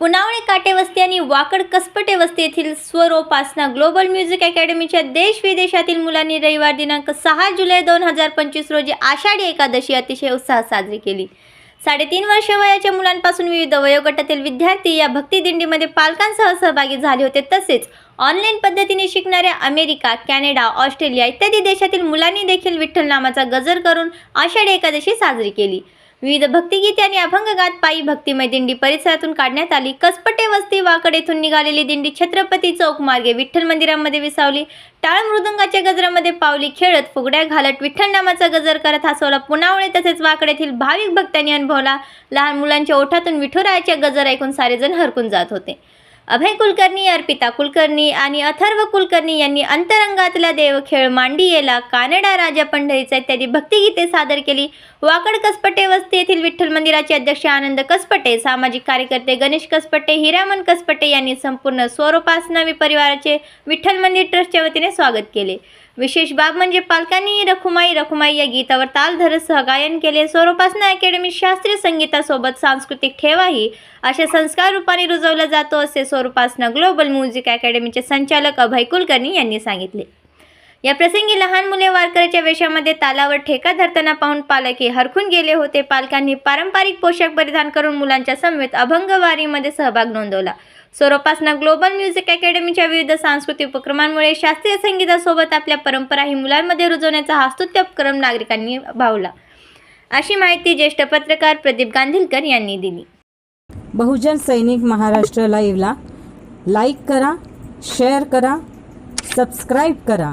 पुनावळे काटे वस्ती आणि वाकड कसपटे वस्ती येथील स्वरोपासना ग्लोबल म्युझिक अकॅडमीच्या देश विदेशातील मुलांनी रविवार दिनांक सहा जुलै दोन हजार पंचवीस रोजी आषाढी एकादशी अतिशय उत्साहात साजरी केली. साडेतीन वर्ष वयाच्या मुलांपासून विविध वयोगटातील विद्यार्थी या भक्तिदिंडीमध्ये पालकांसह सहभागी झाले होते. तसेच ऑनलाईन पद्धतीने शिकणाऱ्या अमेरिका कॅनडा ऑस्ट्रेलिया इत्यादी देशातील मुलांनी देखील विठ्ठल नामाचा गजर करून आषाढी एकादशी साजरी केली. विविध भक्तिगीते आणि अभंगगात पायी भक्तिमय दिंडी परिसरातून काढण्यात आली. कसपटे वस्ती वाकड येथून निघालेली दिंडी छत्रपती चौक मार्गे विठ्ठल मंदिरामध्ये विसावली. टाळ मृदंगाच्या गजरामध्ये पावली खेळत फुगड्या घालत विठ्ठल नामाचा गजर करत हा सोहळा पुनावळे तसेच वाकड येथील भाविक भक्तांनी अनुभवला. लहान मुलांच्या ओठातून विठुरायाच्या गजर ऐकून सारेजण हरकून जात होते. अभय कुलकर्णी अर्पिता कुलकर्णी आणि अथर्व कुलकर्णी यांनी अंतरंगातला देवखेळ मांडियेला कानडा राजा पंढरीचा इत्यादी भक्तिगीते सादर केली. वाकड कसपटे वस्ती येथील विठ्ठल मंदिराचे अध्यक्ष आनंद कसपटे सामाजिक कार्यकर्ते गणेश कसपटे हिरामन कसपटे यांनी संपूर्ण स्वरूपासनावी परिवाराचे विठ्ठल मंदिर ट्रस्टच्या वतीने स्वागत केले. विशेष बाब म्हणजे पालकांनी रखुमाई रखुमाई या गीतावर ताल धरत सहगायन केले. स्वरूपासना अकॅडमी शास्त्रीय संगीतासोबत सांस्कृतिक ठेवाही अशा संस्कार रूपाने रुजवला जातो असे स्वरूपासना ग्लोबल म्युझिक अकॅडमीचे संचालक अभय कुलकर्णी यांनी सांगितले. या प्रसंगी लहान मुले वारकऱ्याच्या वेशामध्ये तालावर ठेका धरताना पाहून पालकही हरखून गेले होते. पालकांनी पारंपरिक पोशाख परिधान करून मुलांच्या समवेत अभंगवारीमध्ये सहभाग नोंदवला. स्वरोपासना ग्लोबल म्युझिक अकॅडमीच्या विविध सांस्कृतिक उपक्रमांमुळे शास्त्रीय संगीतासोबत आपल्या परंपराही मुलांमध्ये रुजवण्याचा हा स्तुत्य उपक्रम नागरिकांनी भावला. अशी माहिती ज्येष्ठ पत्रकार प्रदीप गांधीलकर यांनी दिली. बहुजन सैनिक महाराष्ट्र लाईव्हला लाईक करा शेअर करा सबस्क्राईब करा.